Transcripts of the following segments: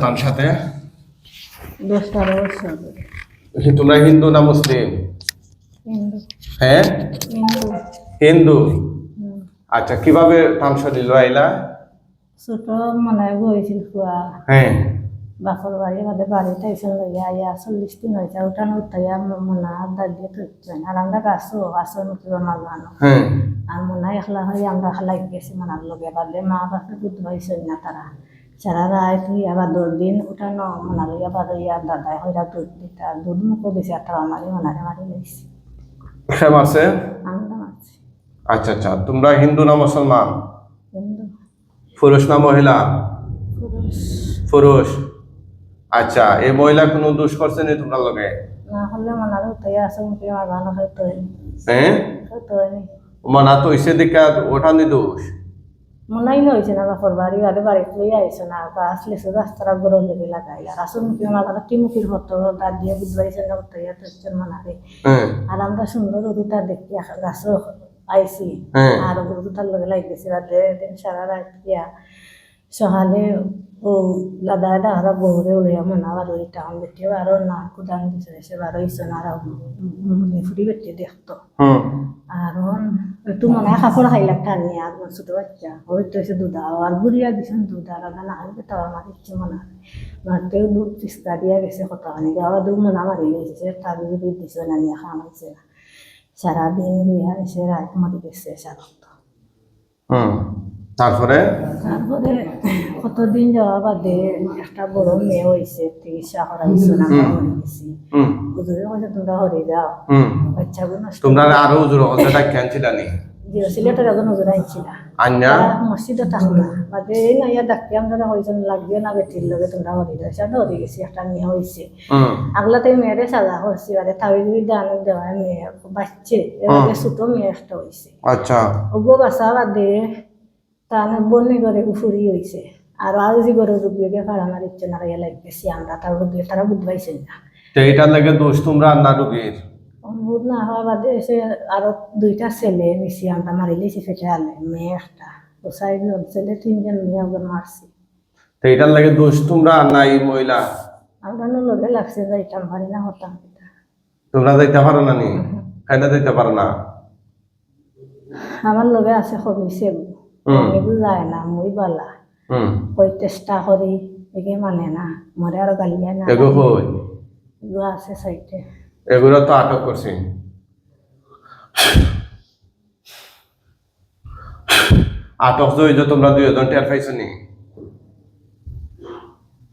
তার সাথে। তোমরা হিন্দু না মুসলিম? হ্যাঁ? হিন্দু। আচ্ছা কীভাবে তামসা দিল আইলা? ছোট মনে খুয়া হ্যাঁ। বাপর বাড়ি আমাদের বাড়ি তাইছিল লইয়া আইয়া চল্লিশ দিন হয়েছে উঠানো উঠাইয়া মনে হাত দাঁড়িয়ে তুলছেন আর আমরা গাছও গাছও নতুন মালানো আর মনে একলা হয়ে আমরা খালাই গেছি মানার লগে। বাদে মা বাপে দুধ হয়েছে না তারা। সারা রাত তুই আবার দশ দিন উঠানো মনা লইয়া বাদ ইয়া দাদাই হইরা দুধ দিতা দুধ মুখো দিছে আর তারা মারি মনারে মারি লইছি। খেম আছে? আচ্ছা আচ্ছা তোমরা হিন্দু না মুসলমান? পুরুষ না মহিলা? পুরুষ। আচ্ছা এই মহিলা কোনো দোষ করছে নি তোমরা লগে? না হলে মনারে উঠাইয়া আছে মুখে হ্যাঁ? হয়তো মনা তো ইসে দিকা ওঠানি দোষ। মনাই হয়েছে না বাপর বাড়ি বাড়ি বাড়িতে লই আইছে না গাছ লেছে রাস্তার গরম লেগে লাগাই আর আসল মুখে মারবানো টিমুখির হতো দাঁত দিয়ে বুঝবাইছে না উঠাইয়া তো মনারে হ্যাঁ আর আমরা সুন্দর রুটা দেখি গাছও আইছি হ্যাঁ আর রুটার লগে লাগতেছি রাতে দিন সারা রাত দিয়া সকালে ও দাদা দাদা বউরে উলিয়া মনা আর ওই টাউন বেটে আরও না কুদান দিছে সে বারো ইসে না আর মুনি ফুটি বেটে দেখতো হুম আর মনে হয় কাপড় খাইলা টানি আর ছোট বাচ্চা। ওই তো এসে দুধ। আর বুড়িয়া দিছেন দুধ। আর না আনবে তাও আমার ইচ্ছে মনে মারতেও দুধ তিস্তা দিয়া গেছে কত খানি গাওয়া দু মনে মারি গেছে তার দুধ দিছে না, নিয়ে খাওয়াইছে না। সারাদিন বিয়া এসে রাত মরে গেছে সারা হুম। তারপরে? তারপরে কতদিন যাওয়া বাদে একটা বড় মেয়ে হয়েছে চিকিৎসা করাইছো না আমরা মরে গেছি হুজুরে তোমরা হরে যাও। হুম। বাচ্চাগুলো নষ্ট তোমরা আরও নি? যে সিলেটের একজন হুজুর আইছিল মসজিদে বাদে এই না ইয়া ডাকি আমরা হয়েছেন লাগবে না বেটির লগে তোমরা হরে যাও। ধরে গেছি একটা মেয়ে হয়েছে আগলাতে মেয়েরে সাজা করছি বাদে তাই যদি দান দেওয়া মেয়ে বাচ্চে এবারে ছোট মেয়ে একটা হয়েছে আচ্ছা। ওগো বাসা বাদে তার বন্যে করে ফুরি হয়েছে আর যে করে রুগীকে ভাড়া মারিচ্ছে না ইয়া লাগতেছি আমরা তার রুগী তারা বুঝতে না। তো এটার লাগে দোষ তোমরা না রুগীর? না হওয়া বাদে এসে আরও দুইটা ছেলে মিশি আমরা মারি লিছি ফেটে আলে মেয়ে একটা। ও চারজন ছেলে তিনজন মেয়ে ওকে মারছি। তো এটার লাগে দোষ তোমরা মহিলা? আমরা লগে লাগছে যাইতাম পারি না হতাম তোমরা যাইতে পারো না নি? কেন যাইতে পারো না? আমার লগে আছে কমিছে যায় না মই বলা কই চেষ্টা করি এগে মানে না মরে আর গালিয়া না। এগো হই এগুলো আছে সাইডে এগুলো তো আটক করছি আটক যে হইছো তোমরা দুইজন টের পাইছো নি?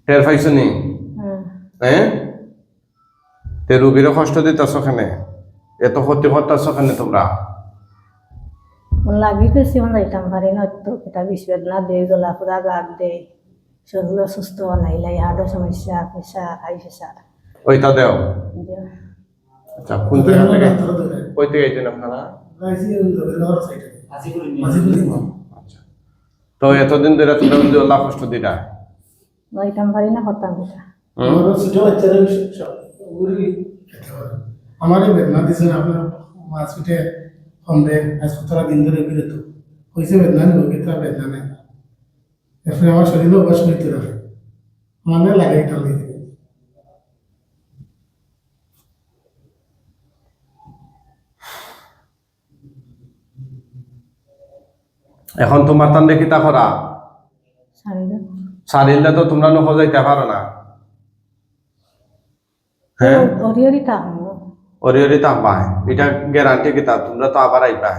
টের পাইছো নি? হ্যাঁ তে রুগীরও কষ্ট দিতেছ কেনে এত ক্ষতি করতেছ কেনে তোমরা? লাগি গেছি মানে যাইতাম পারি না তো এটা বিষ বেদনা দে জ্বলা পুরা গাত দে শরীর সুস্থ বানাইলাই হার্টের সমস্যা প্রেশার হাই প্রেশার ওইটা দেও আচ্ছা কোন জায়গা থেকে কই থেকে আইছেন আপনারা আচ্ছা তো এতদিন ধরে তোমরা কিন্তু আল্লাহ কষ্ট দিলা যাইতাম পারি না হতাম এটা আমারই বেদনা দিয়েছেন আপনার মাছ পিঠে আজ সতেরো দিন ধরে বিরত হয়েছে বেদনা নিব কিন্তু বেদনা নেই এরপরে আমার শরীরে অভ্যাস করতে হবে মানে লাগে একটা লেগে এখন তোমার তান দেখি। তা করা সারিলে তো তোমরা নখ যাইতে পারো না। হ্যাঁ? ওরি ওরি তা পায় এটা গ্যারান্টি কিতা তোমরা তো আবার আইবা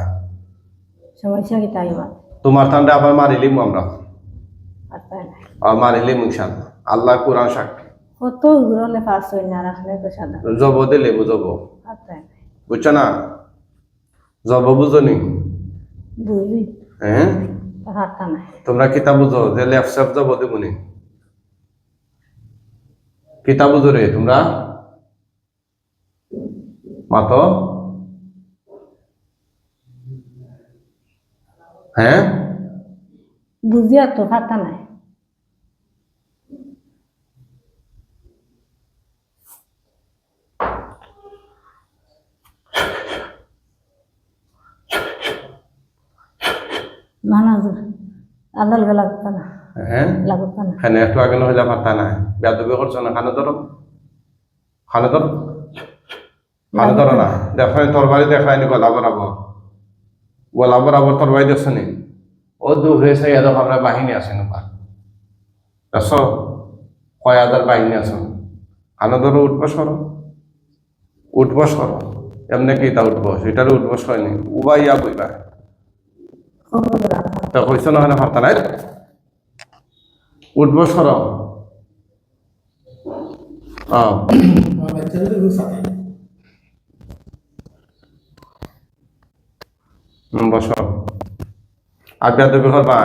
সমস্যা কি তাই আমার তোমার তান্ডে আবার মারিলিম আমরা আর মারিলিম আল্লাহ কোরআন সাক্ষী কত ঘুরলে পারছ না রাখলে তো সাদা জব দিলে বুঝব বুঝছ না জব বুঝনি বুঝলি হ্যাঁ তোমরা কিতা বুঝো যে লেফট সেফ জব দিবনি কিতা বুঝো রে তোমরা মাতো হ্যাঁ? বুঝি আর তো হাতটা নাই। না না আল্লাহ লাগা লাগতো না। হ্যাঁ? লাগুক না। খানে একটু আগে নহলে পারতা নাই। বেদবি করছ না খানে ধরো খানে ধরো খানে ধরো না। দেখো তরবারি দেখায় নি গলা বরাবর গলা বরাবর তরবারি দেখছ নি? ও দূরে সাইয়া দেখো আমরা বাহিনী আছে না দেখছ? কয় হাজার বাহিনী আছে? খানে ধরো উঠবস করো। উঠবস করো। এমনি কি তা উঠবস এটারও উঠবস হয়নি। উবা ইয়া বইবা। তা কইছো না হয় পারতা নাই? উঠবস করো। হ্যাঁ আমার বাচ্চাদের তো সাথে হুম, বস। আর বেদবি করবা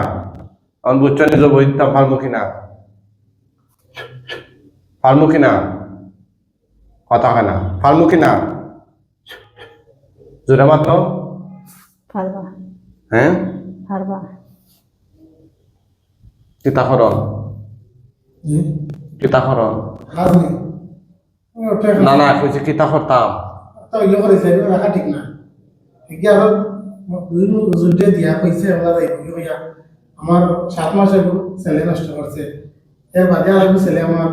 বুঝছ নিজ বইতাম পারব কিনা? পারব কিনা? কথা হয় না। পারব কিনা? জোরে মাত্র পারবা হ্যাঁ? পারবা নেই ওটা না না কইছে কিতা করতাম ঠিক না। দুই যুদ্ধে দিয়া কইছে ওলা যাইব কি কইয়া আমার সাত মাস আগে ছেলে নষ্ট করছে। এর বাদে আর ছেলে আমার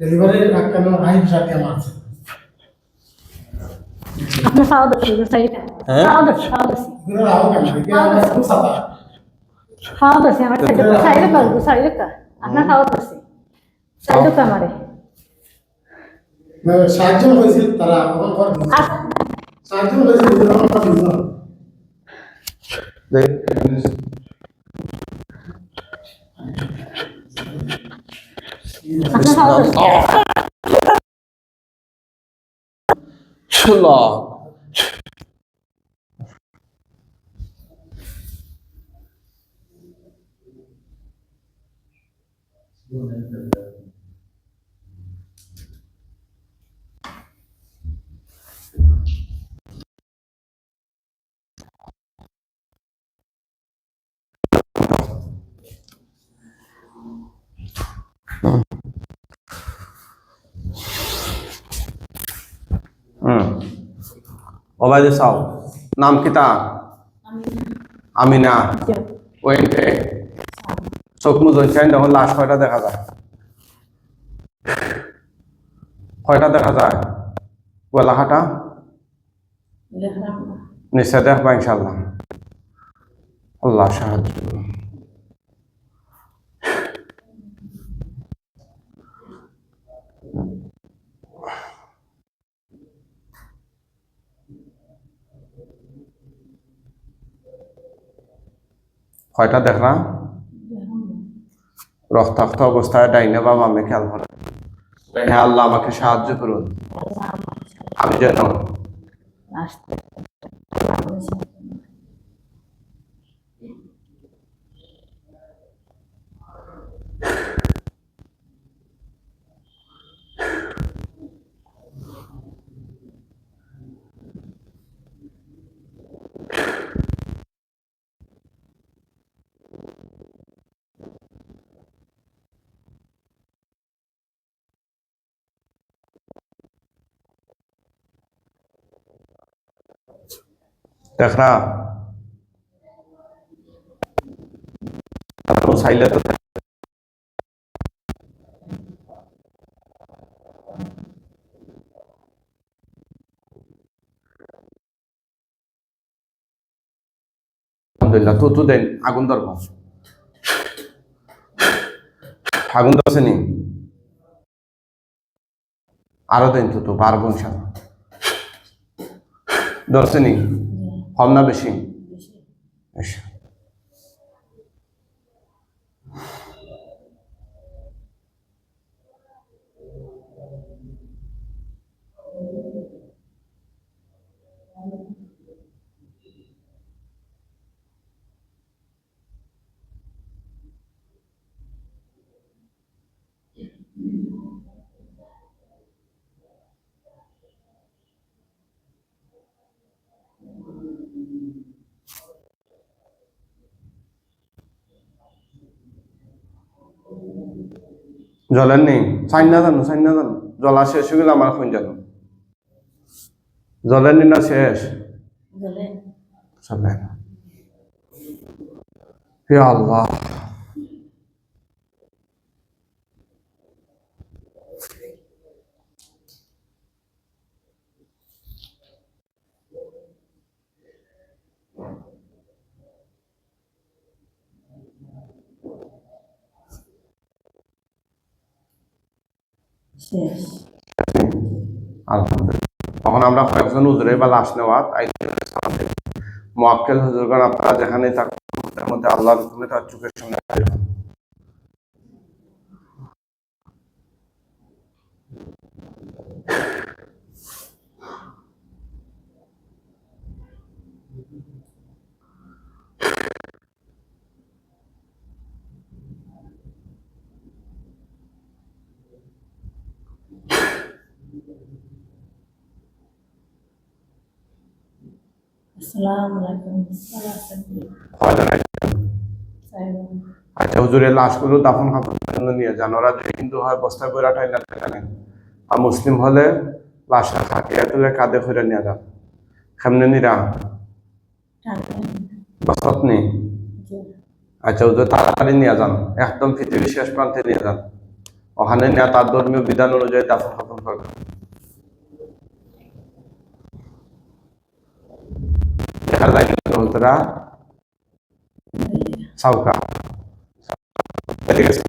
ডেলিভারির আটকানো আই সাথে দিয়ে মারছে। আপনার দাচ্ছি সাইডটা হ্যাঁ? খাওয়া দাচ্ছি খাওয়া দাচ্ছি এগুলো রাও কেন একে আমার খুব সাদা খাওয়া দাচ্ছি আমার সাইডে সাইডে কাজ সাইডে কা আপনার খাওয়া দাচ্ছি সাইডে কা আমারে। সাহায্য হয়েছিল তারা আমার সাহায্য হয়েছিল 喂去了。去 ওবায়দে সাও নাম কি তা আমিনা। ওয়েন্টে চোখ মুজন চাই তখন লাশ কয়টা দেখা যায়। কয়টা দেখা যায়? গোলাঘাটা নিশ্চয় দেখবা ইনশাল্লাহ আল্লাহ সাহায্য করুন। কয়টা দেখলাম রক্তাক্ত অবস্থায় ডাইনে বা আমি খেয়াল করে। হ্যাঁ আল্লাহ, আমাকে সাহায্য করুন। আমি যেন তো আলহামদুলিল্লাহ, তো তো দেন, আগুন ধরব। আগুন ধরছে নি? আরও দেন তো তো ইনশাল্লাহ ধরছে নি? কম না বেশি। বেশি। জলের নেই। চাই না জানো চাই না জানো। জলা শেষ হয়ে গেলে আমার খুঁজ জানো। জলের নেই না শেষ? চলে হে আল্লাহ শেষ আলহামদুলিল্লাহ তখন আমরা কয়েকজন হুজুরে বা লাশ নেওয়াত মোয়াক্কেল হুজুরগণ আপনারা যেখানে তার মধ্যে আল্লাহর হুকুমে তার চোখের সামনে আসসালামু আলাইকুম? আচ্ছা হুজুরের লাশগুলো দাফন জন্য নিয়ে যান। ওরা যদি হিন্দু হয় বস্তায় বইরা টাইনা টানেন আর মুসলিম হলে লাশটা থাকিয়া তুলে কাঁধে ফিরে নিয়ে যান। কেমনে নিরা? বসত নেই আচ্ছা হুজুর তাড়াতাড়ি নিয়ে যান। একদম পৃথিবীর শেষ প্রান্তে নিয়ে যান। ওখানে নিয়ে তার ধর্মীয় বিধান অনুযায়ী দাফন কাফন করবেন। দেখা যায় কিন্তু হুজুরা সাউকা এদিকে আছে।